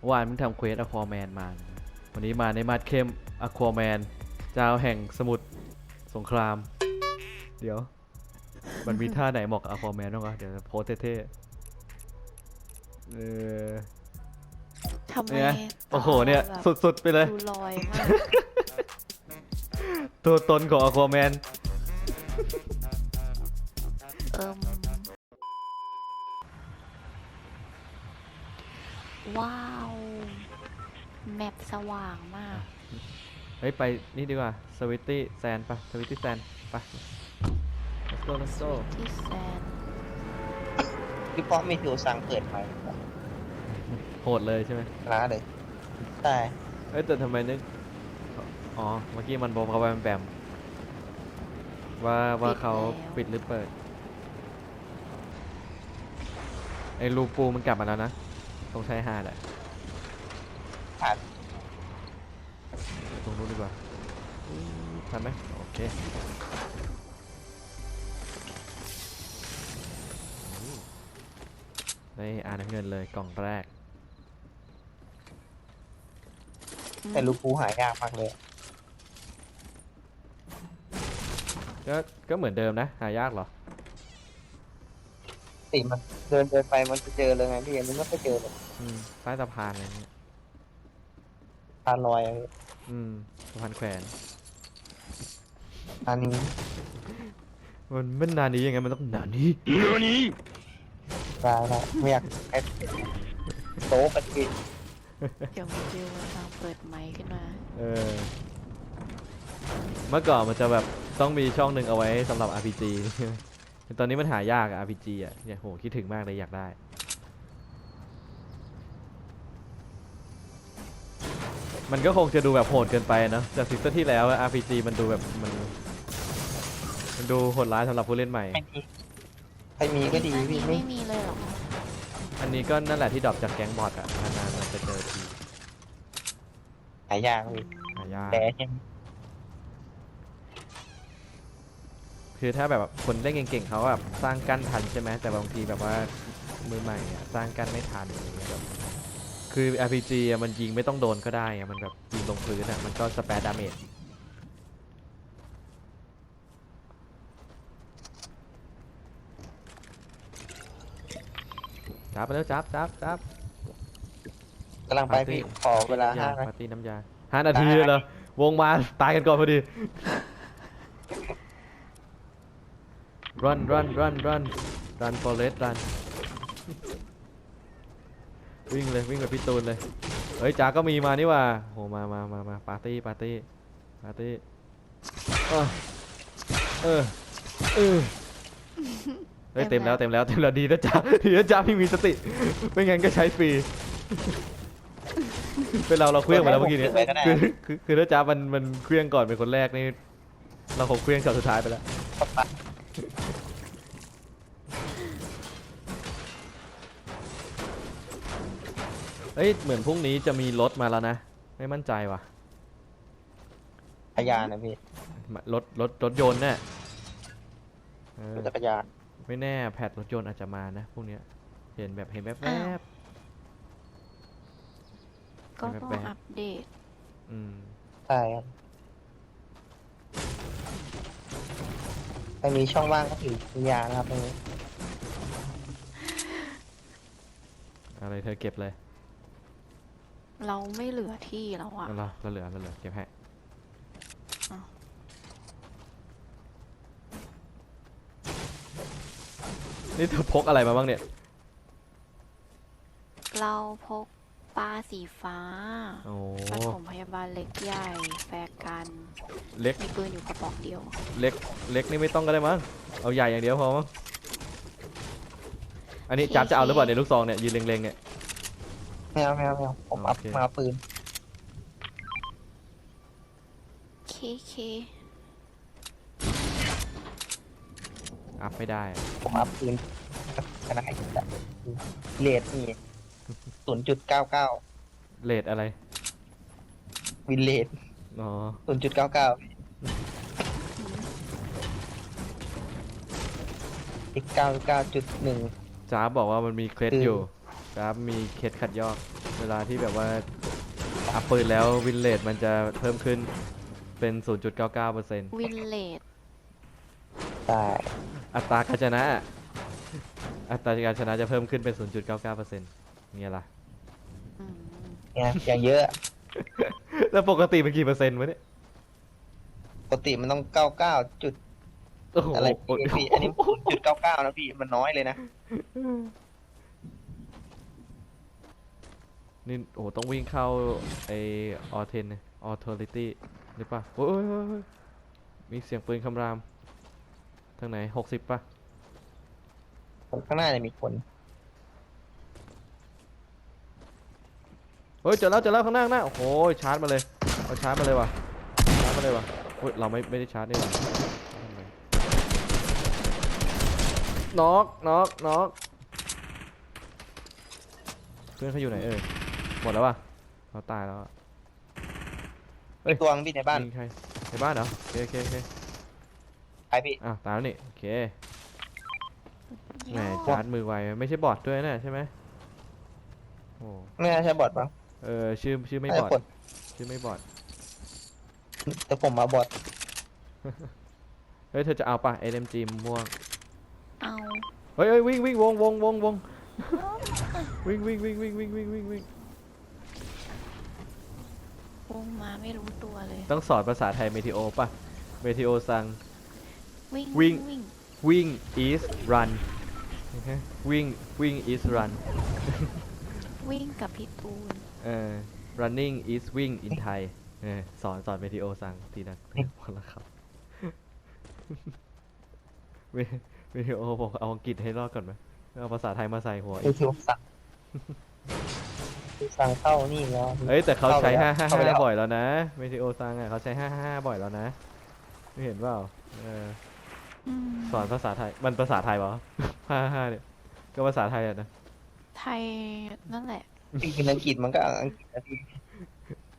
เมื่อวานมึงทำเควสอะควาแมนมา วันนี้มาในมาดเข้มอะควาแมนเจ้าแห่งสมุทรสงคราม เดี๋ยว มันมีท่าไหนเหมาะกับอะควาแมนบ้างวะเดี๋ยวโพสเท่ๆเออทำไมเนี่ยโอ้โหเนี่ยแบบสุดๆไปเลยดูลอยมากตัวตนของอะควาแมนเอิม ว้าว แมปสว่างมาก เฮ้ย ไปนี่ดีกว่าสวิตตี้แซนปะสวิตตี้แซนไป let's go let's go ที่แซนพี่ป๊อกมีผิวสังเปิดไหมโหดเลยใช่ไหมร้าเลยใช่เอ้ยแต่ทำไมนึกอ๋อ เมื่อกี้มันบอกเขาแบมแบมว่าว่าเขาปิดหรือเปิดไอ้รูปูมันกลับมาแล้วนะ ตรงชายหาดอะผ่านไปตรงนู้นดีกว่าทันไหมโอเคได้อ่านน้ำเงินเลยกล่องแรก แต่ลูกปูหายากมากเลย ก็ก็เหมือนเดิมนะ หายากเหรอ ติมันเดินเดินไปมันจะเจอเลยไงพี่มันไม่ค่อยเจอเลยอืมใต้สะพานอะไรเงี้ยทานลอยอะพี่อืมสะพานแขวนอันนี้มันไม่นานนี้ยังไงมันต้องนานนี้ร้ายละไม่อยากไอ้โต๊ะกันกินเดี๋ยวมีดิวมันทางเปิดไมค์ขึ้นมาเออ เมื่อก่อนมันจะแบบต้องมีช่องหนึ่งเอาไว้สำหรับ RPG แต่ ตอนนี้มันหายากอะ RPG อะเนี่ยโหคิดถึงมากเลยอยากได้ มันก็คงจะดูแบบโหดเกินไปนะจากซีซั่นที่แล้วอะ RPG มันดูแบบมันมันดูโหดร้ายสำหรับผู้เล่นใหม่ไม่มีใครมีก็ดีอันพี่นี้ไม่ไม่มีเลยเหรออันนี้ก็นั่นแหละที่ดรอปจากแก๊งบอทอะนานๆมันจะเจอทีหายากพี่หายากแต่ใช่ไหม คือถ้าแบบคนเล่นเก่งๆเขาแบบสร้างกั้นทันใช่ไหมแต่บางทีแบบว่ามือใหม่อะสร้างกั้นไม่ทันอะไรเงี้ยแบบคือ RPG อะมันยิงไม่ต้องโดนก็ได้อะมันแบบยิงลงพื้นอะมันก็สเปรดดาเมจจับไปแล้วจับจับจับกำลังไปพี่ขอเวลาห้าปานาร์ตี้น้ำยาห้านาทีเลยเหรอวงมาตายกันก่อนพอดี run run run run run forest run วิ่งเลยวิ่งแบบพี่ตูนเลยเฮ้ยจ๋าก็มีมานี่หว่าโหมามามามาปาร์ตี้ปาร์ตี้ปาร์ตี้เออเออเออเฮ้ยเต็มแล้วเต็มแล้วเต็มแล้วดีนะจ๊ะดีนะจ๊ะพี่มีสติ ไม่งั้นก็ใช้ฟรีเป็นเราเราเคลี้ยงไปแล้วเมื่อกี้เนี้ไปก็ได้คือคือคือถ้าจ๊ามันมันเคลี้ยงก่อนเป็นคนแรกนี่เราคงเคลี้ยงช็อตสุดท้ายไปแล้ว อ้ยเหมือนพรุ่งนี้จะมีรถมาแล้วนะ ไม่มั่นใจว่ะพยานนะพี่มารถรถรถยนต์เนี่ยเออจักรยานไม่แน่แพทรถยนต์อาจจะมานะพวกเนี้ยเห็นแบบเห็นแบบแวอ้าว บก็ต้องแบบๆอัปเดตอืมใช่ครับใครมีช่องว่างก็ถือพยานนะครับตรงนี้อะไรเธอเก็บเลย เราไม่เหลือที่แล้วอะเอาเราเราเหลือเราเหลือเก็บให้อ้าวนี่เธอพกอะไรมาบ้างเนี่ย เราพกปลาสีฟ้าโอ้ปฐมพยาบาลเล็กใหญ่ แฟร์กัน เล็กมีปืนอยู่กระบอกเดียว เล็ก เล็กนี่ไม่ต้องก็ได้มั้ง เอาใหญ่อย่างเดียวพอมั้ง อันนี้จับจะเอาหรือเปล่าในยลูกซองเนี่ยยืนเล็งๆเนี่ย ไม่เอาไม่เอาไม่เอาผมอัพโอเคมาเอาปืน เคเคอัพไม่ได้อะผมอัพปืนขนาดจะเลทนี่ศูนย์จุดเก้าเก้าเลทอะไร วินเลทอ๋อ ศูนย์จุดเก้าเก้าอีกเก้าเก้าจุดหนึ่ง จ้าบบอกว่ามันมีเคล็ดคืออ อยู่ กจ้าบมีเคสขัดยอก เวลาที่แบบว่าอัพปืนแล้ววินเลทมันจะเพิ่มขึ้นเป็น 0.99%วินเลดใช่อัตราการชนะ อัตราการชนะจะเพิ่มขึ้นเป็น 0.99%เนี่ยล่ะอืมเนี่ยอย่างเยอะ แล้วปกติเป็นกี่เปอร์เซ็นต์วะเนี่ย ปกติมันต้องเก้าเก้าจุดโอ้โหอะไรพี่พี่อันนี้จุดเก้าเก้านะพี่ มันน้อยเลยนะ นี่โอ้โหต้องวิ่งเข้าไอออเทนออเทอริตี้หรือปะโอ้ยโอ้ยโอ้ยโอ้ยมีเสียงปืนคำราม ทางไหนหกสิบป่ะข้างหน้าเนี่ยมีคน เฮ้ยเจอแล้วเจอแล้วข้างหน้าข้างหน้า โอ้โหชาร์จมาเลย เอาชาร์จมาเลยว่ะ ชาร์จมาเลยว่ะเฮ้ยเราไม่ไม่ได้ชาร์จนี่หว่าน็อกน็อกน็อกเพื่อนเขาอยู่ไหนเอ่ย หมดแล้วป่ะเขาตายแล้วอะเฮ้ยมีตัวนึงพี่ในบ้านยิงใครในบ้านเหรอโอเคโอเคโอเคไปพี่อ้าวตายแล้วนี่โอเคแหมยอดชาร์จมือไวไม่ใช่บอทด้วยนะใช่ไหมโอ้ไม่น่าใช่บอทมั้งเออชื่อชื่อไม่น่าบอทจะคนชื่อไม่บอทแต่ผมมาบอทเฮ้ยเธอจะเอาป่ะ LMG ม่วง เอา เฮ้ยเฮ้ยวิ่งวิ่งวงวงวงวงวิ่งวิ่งวิ่งวิ่งวิ่งวิ่งวิ่งวิ่ง วงมาไม่รู้ตัวเลย ต้องสอนภาษาไทยเมทิโอป่ะ เมทิโอสั่งวิ่งวิ่ง วิ่ง วิ่ง is run โอเควิ่งวิ่ง is run วิ่งกับพี่ตูน เออ running is wing in Thai เออสอนสอนเมทิโอสั่งทีนะคนละครับเมเมทิโอบอกเอาอังกฤษให้รอดก่อนไหมเอาภาษาไทยมาใส่หัวไออีกคิวสั่ง คิวสั่งเข้านี่แล้วเฮ้ยแต่เขาใช้เข้าห้าไปห้าแล้วเข้าไปแล้ห้าวบ่อยแล้วนะเมทิโอสั่งอะเขาใช้ห้าห้าบ่อยแล้วนะ ไม่เห็นเปล่าเอออืมสอนภาษาไทย มันภาษาไทยวะห้าห้าเนี่ย ก็ภาษาไทยอะนะ ไทยนั่นแหละจริงๆอังกฤษมันก็อังกฤษนะพี่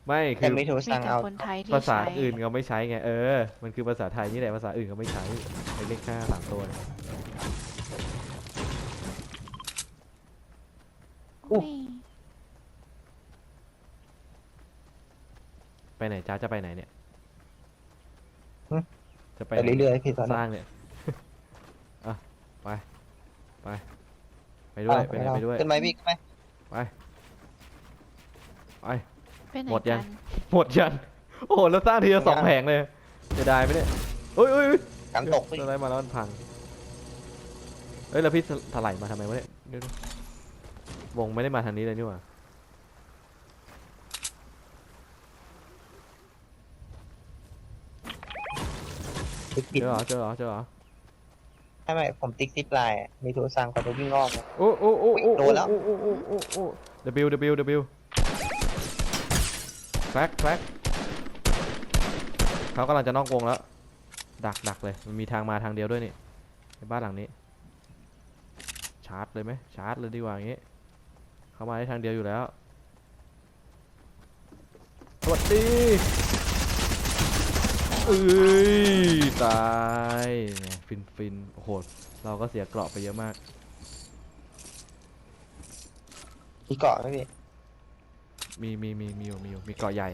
ไม่คืแต่อไม่ถูกมีสั่งแต่เอาคนไทยที่ภาษาใช้อื่นเขาไม่ใช้ไงเออ มันคือภาษาไทยนี่แหละภาษาอื่นเขาไม่ใช้ไอ้เลขห้าสามตัวเนี่ย อุ้ยไปไหนจ้าจะไปไหนเนี่ยจะไปไปไหนเรื่อยๆพี่ตอนสนี้ ร้างเนี่ย อะไป ไป ไปด้วย ไปไหนไปด้วย ขึ้นไหมพี่ขึ้นไหมไป ไป ไปไหนหมดยักังนหมดยัน โอ้โหแล้วสร้างทีละสองแผงเลยจะได้ไหมเนี่ยเฮ้ยเฮ้ยเฮ้ยกันตกพี่สไลด์มาแล้วมันพังเฮ้ยแล้วพี่ถลายมาทำไมวะเนี่ยเดี๋ยวดูวงไม่ได้มาทางนี้เลยนี่หว่า ติ๊กเจปิดอเหรอเจอเหรอเจอเหรอไม่ไม่ผมติ๊กซิปไลน์อะมีถูกสั่งก่อนจะวิ่งอ้อมนะโอ้โอ้โอ้โอ้โดนแล้ว โอ้โอ้โอ้โอ้โอ้ W W W แฟกแฟกเขากำลังจะนอกวงแล้ว ดักดักเลย มันมีทางมาทางเดียวด้วยนี่ในบ้านหลังนี้ ชาร์จเลยไหมชาร์จเลยดีกว่าอย่างงี้ เข้ามาได้ทางเดียวอยู่แล้วสวัสดี เอ้ยตายเนี่ยฟินฟินโอ้โหเราก็เสียเกราะไปเยอะมาก มีเกาะไหมพี่มีมีมีมีอยู่มีอยู่มีเกาะใหญ่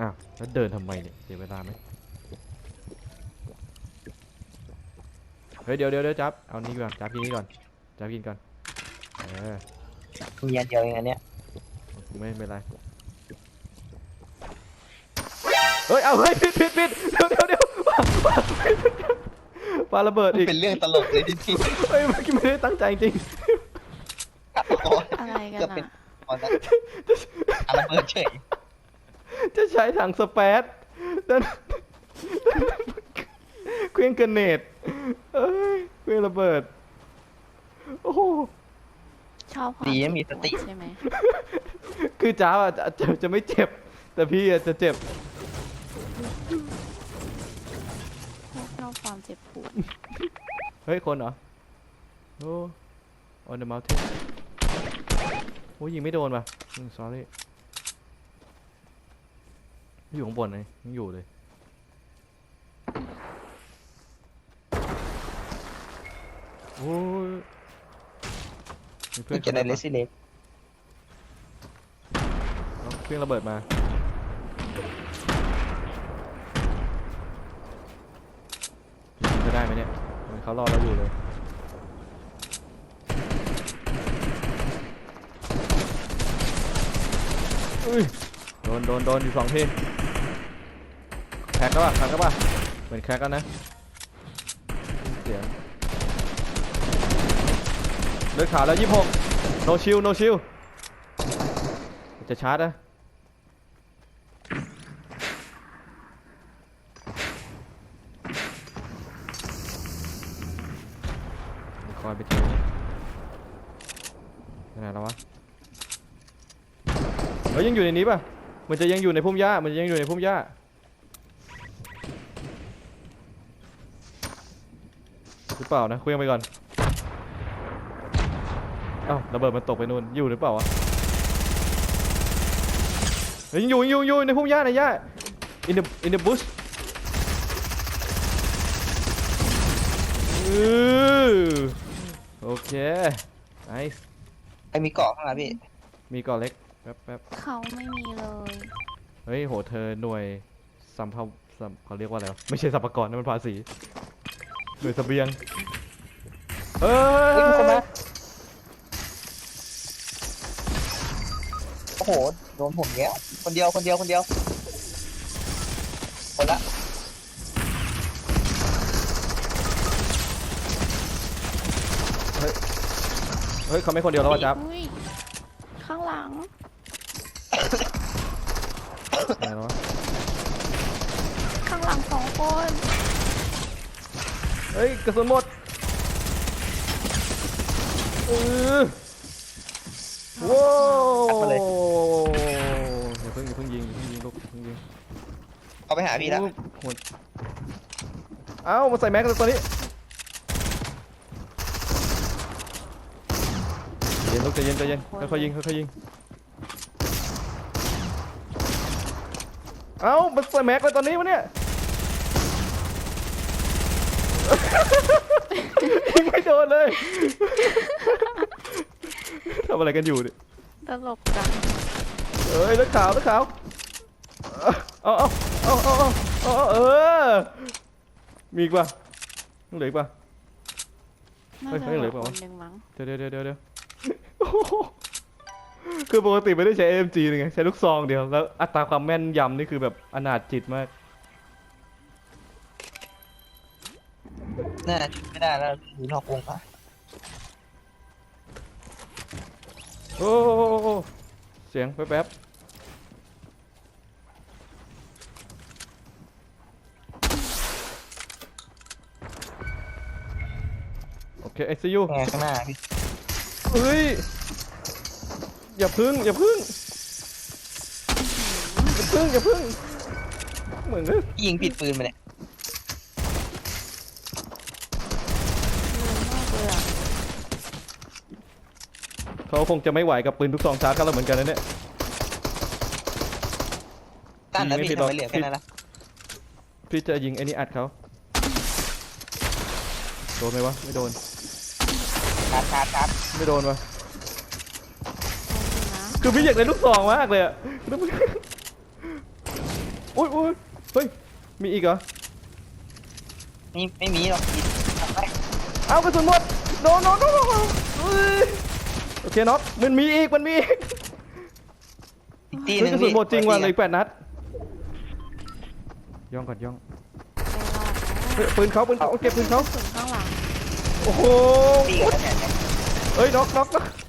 อ้าวแล้วเดินทำไมเนี่ยเสียเวลาไหมเฮ้ยเดี๋ยวเดี๋ยวเดี๋ยวจับเอานี่ก่อนจับกินนี่ก่อนจับกินก่อนเออมีอันเดียวเองอันเนี้ยไม่เป็นไร เฮ้ย เอาเฮ้ยผิดผิดผิดเดี๋ยวเดี๋ยวเดี๋ยวปาระเบิดอีกเป็นเรื่องตลกเลยที่พี่เฮ้ยเมื่อกี้ไม่ได้ตั้งใจจริงฆาตกรอะไรกันจะเป็นอะตอนนั้นอะไรเบิดเฉยจะใช้ถังสเปซดันเครื่องกระเนตเอ้ยเครื่องระเบิด โอ้โหชอบความดีนะมีสติใช่ไหมคือจ้าอะจะจะจะไม่เจ็บ แต่พี่อะจะเจ็บ ชอบ ความเจ็บปวด เฮ้ย คนเหรอ โอ้ on the mountain โอ้ยิงไม่โดนป่ะอืม sorry อยู่ข้างบนเลยยังอยู่เลย โอ้ยมีเพื่เพื่ออนจะได้เลข้ามาสิเล็กเอาเครื่องระเบิดมายิงก็ ได้ไหมเนี่ยเหมือนเขารอเราอยู่เลย อุ้ย โดนโดนโดนอยู่สองทีแคกก็ป่ะแคกก็ป่ะเหมือนแคกกันนะเสียงเลือดขาวแล้วยี่หกโนชิลโนชิลจะชาร์จนะ ไหนแล้ววะเฮ้ยยังอยู่ในนี้ป่ะมันจะยังอยู่ในพุ่มหญ้ามันจะยังอยู่ในพุ่มหญ้าหรือเปล่านะคุยงไปก่อนเอ้าระเบิดมันตกไปนู่นอยู่หรือเปล่าวะเฮ้ยยังอยู่ยังอยู่ยังอยู่ในพุ่มหญ้าในหญ้า in the in the bush โอเค nice อ้มีเกาะข้างหลังพี่มีก่อเล็กแป๊บแป๊บเขาไม่มีเลยเฮ้ยโหเธอหน่วยสัมภาสัมเขาเรียกว่าอะไรวะไม่ใช่สัมภากรนั่นมันภาษีหน่วยเสบียงเฮ้เฮ้ยมีคนมายโอ้โหโดนผมแล้วคนเดียวคนเดียวคนเดียวคนละ เฮ้ยเขาไม่คนเดียวแล้ววะจ๊บอุ้ยข้างหลังไหนแล้ววะข้างหลังสองคนเฮ้ยกระสุนหมดเออว้าวอย่าเพิ่งอย่าเพิ่งยิงอย่าเพิ่งยิงลูกอย่าเพิ่งยิง เขาไปหาพี่แล้วโอ้โหเอ้ามาใส่แม็กซ์ตัวนี้ใเย็นลูกใจเย็นใจเย็นค่อยๆยิงค่อยๆยิงเอ้ามันใส่แม็กซ์เลยตอนนี้วะเนี่ยยิงไม่โดนเลยทำอะไรกันอยู่เนี่ยตลกจังเอ้ยนักข่าวนักข่าวเอาเอาเอาเอาเอาเอาเอาเออมีอีกป่ะยังเหลืออีกป่ะ น่าเฮ้ยจะเฮ้ยเหเหลืลืออเปล่าควะนหนึ่งมั้ง เดี๋ยวเดี๋ยวเดี๋ยวเดี๋ยวเดี๋ยวโอ้โห คือปกติไม่ได้ใช้ AMG เลยไงใช้ลูกซองเดียว แล้วอัตราความแม่นยำนี่คือแบบอนาถจิตมาก น่าจะไม่ได้แล้วอยู่นอกวงปะโอ้โหเสียงแป๊บๆโอเค ICU ไงข้างหน้าพี่ เฮ้ย อย่าพึ่ง อย่าพึ่ง อย่าพึ่ง อย่าพึ่ง เหมือนเลยยิงผิดปืนมาเนี่ยเร็วมากเลยอะเขาคงจะไม่ไหวกับปืนทุกซองชาร์จกันแล้วเหมือนกันนะเนี่ย ตั้นแล้วยิงไม่พี่ผิดหรอกทำไมเหลือแค่นั้นล่ะพี่จะยิงไอ้นี่อัดเขาโดนไหมวะ ไม่โดน ชาร์จชาร์จชาร์จไม่โดนวะเอาอยู่นะ คือพี่อยากได้ลูกซองมากเลยอะอุ้ยอุ้ยเฮ้ย มีอีกเหรอ นี่ไม่มีหรอกยิงทำไมเอากระสุนหมดโดนโดนโดนโดนเอ้ยโอเคน็อตมันมีอีก มันมีอีกอีกทีหเฮ้ยนึงกระสุนพี่หมดจริงว่ะเหลเลยยแปดนัด ย่องก่อนย่องไปรอดเฮ้ยปืนเขาปืนเขาเอาเก็บปืนเขาถึงข้างหลัง โอ้โห ตีกันแล้วเนี่ยเฮ้ยน็อกน็อกน็อก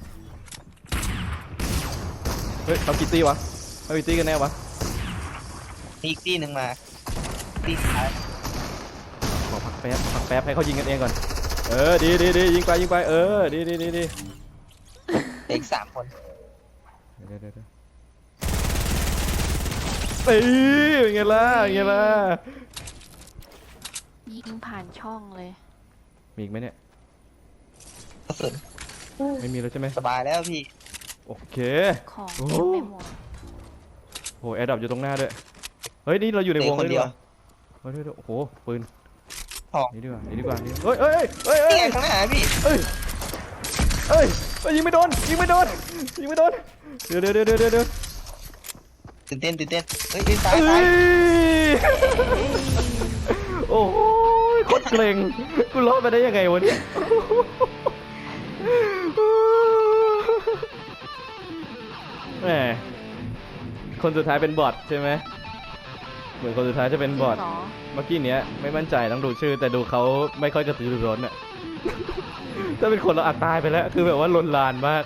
เฮ้ยเขากี่ตีวะเขากี่ตีกันแน่วะมีอีกทีหนึ่งมาตีสุดท้ายขอพักแป๊บพักแป๊บให้เขายิงกันเองก่อน เออดีดีดียิงไปยิงไปเออดีดีดีดีเหลืออีกสามคนเดี๋ยวเดี๋ยวเดี๋ยวเอ้ยเป็นไงล่ะเป็นไงล่ะยิงผ่านช่องเลย มีอีกไหมเนี่ยกระสุนไม่มีแล้วใช่ไหมสบายแล้วพี่ โอเคของโอ้เต็มไปหมดโหแอร์ดับอยู่ตรงหน้าด้วย เฮ้ยนี่เราอยู่ในวงเหลืเลอยคนเดีดียวกว่าเฮ้ยเฮ้ยเฮ้ยโอ้โหปืนทองนี่ดีกว่านี่ดีกว่านี่เฮ้ยเฮ้ยเฮ้ยเฮ้นี่ยไงข้างหน้าพี่เฮ้ยเฮ้ยไปอ้ยยิงไม่โดนยิงไม่โดนยิงไม่โดนเดี๋ยวเดี๋ยวเดี๋ยวเดี๋ยวเดี๋ยวตื่นเต้นตื่นเต้นเฮ้ยเฮ้ยตายเอ้ตายยโอ้โหโคตรเกรงกูรอดไปได้ยังไงวะเนี่ย แหมคนสุดท้ายเป็นบอทใช่ไหมเหมือนคนสุดท้ายจะเป็นบอทจริงเหรอเมื่อกี้เนี้ยไม่มั่นใจต้องดูชื่อ แต่ดูเขาไม่ค่อยกระตือรือร้นอะ ถ้าเป็นคนเราอาจตายไปแล้ว คือแบบว่าลนลานมาก